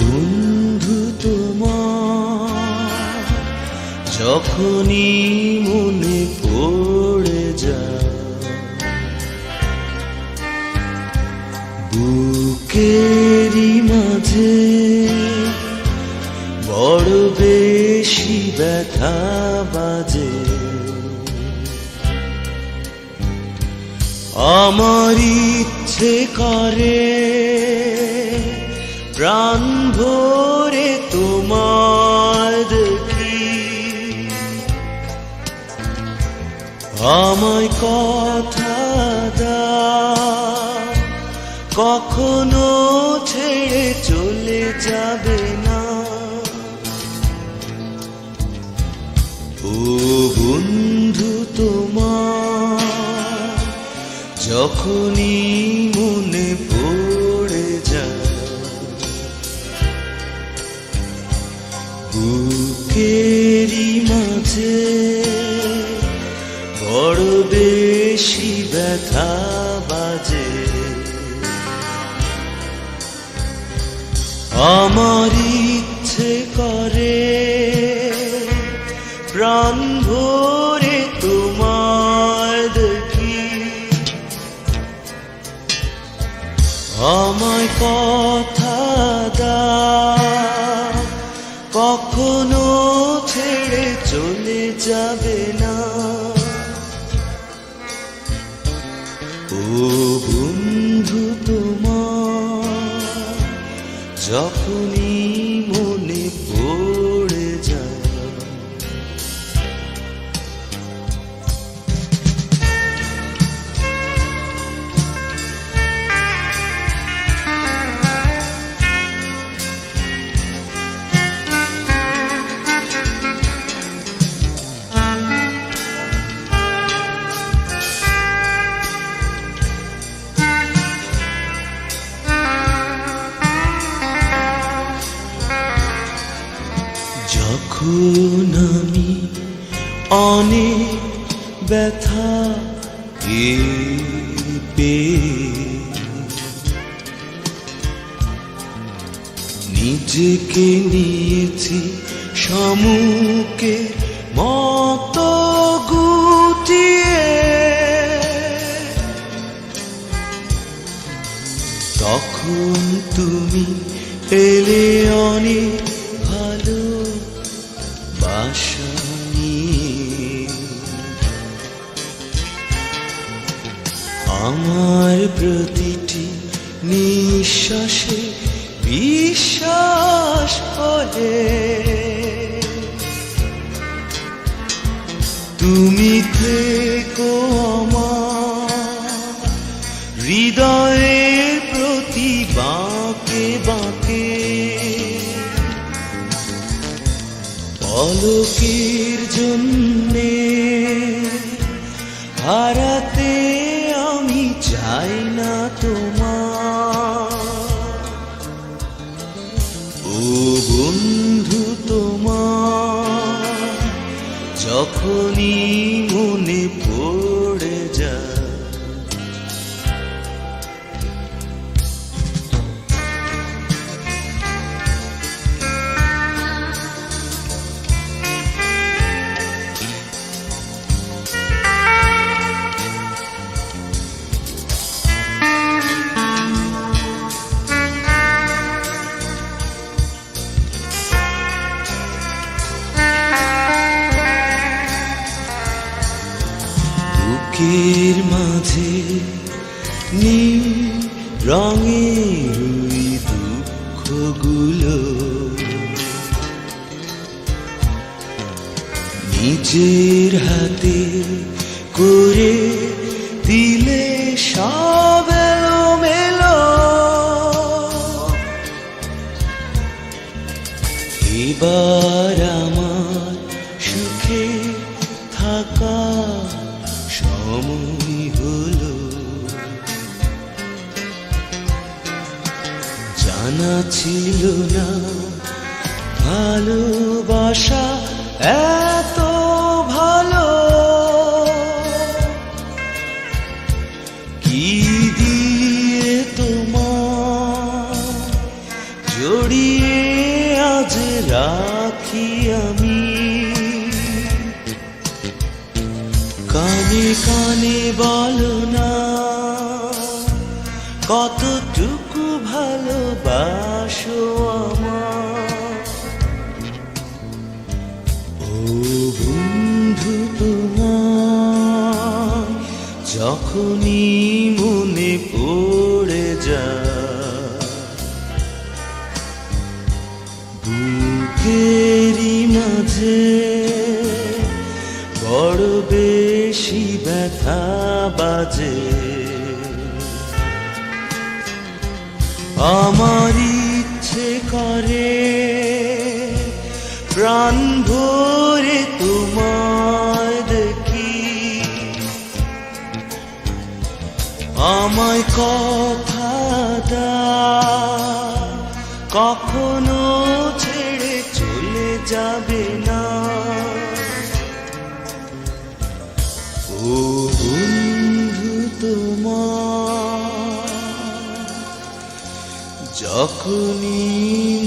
বন্ধু তোমার, যখনই মনে পড়ে যা বুকেরই মাঝে বড় বেশি ব্যথা বাজে। আমার ইচ্ছে করে প্রাণ ভরে তোমার দেখি। আমায় কথা দাও, কখনো ছেড়ে চলে যাবে না। ও বন্ধু তোমার, যখনই বুকেরই মাঝে বড় বেশি ব্যথা বাজে। আমার ইচ্ছে করে প্রাণ ভরে তোমার দেখি। আমায় কথা দা কখনো যাবে না। ও বন্ধু তোমার যখনই যখন আমি অনেক ব্যথা পেয়ে নিজেকে নিয়েছি সমুকে মত গুটিয়ে। তখন তুমি এলে অনেক আমার প্রতিটি নিঃশ্বাসে বিশ্বাস করে তুমি থেকো আমার হৃদয়ের প্রতি বাঁকে বাঁকে। পলকের জন্য হারাতে আমি চাই না তোমার। ও বন্ধু তোমার যখনই বুকের মাঝে নীল রঙের দুঃখগুলো। নিজের হাতে করে দিলে সব মেলো এবার আমার সুখে থাকা সময় হলো। জানা ছিল না ভালোবাসা এত ভালো। কি দিয়ে তোমার জড়িয়ে আজ রাখি? কানে বলো না কতটুকু ভালোবাসো বন্ধু তোমার যখনই মনে পড়ে যায় বুকেরই মাঝে বেশি ব্যথা বাজে। আমার ইচ্ছে করে প্রাণ ভরে তোমায় দেখি। আমায় কথা দাও, কখনো ছেড়ে চলে যাবে না। তোমার। যখনই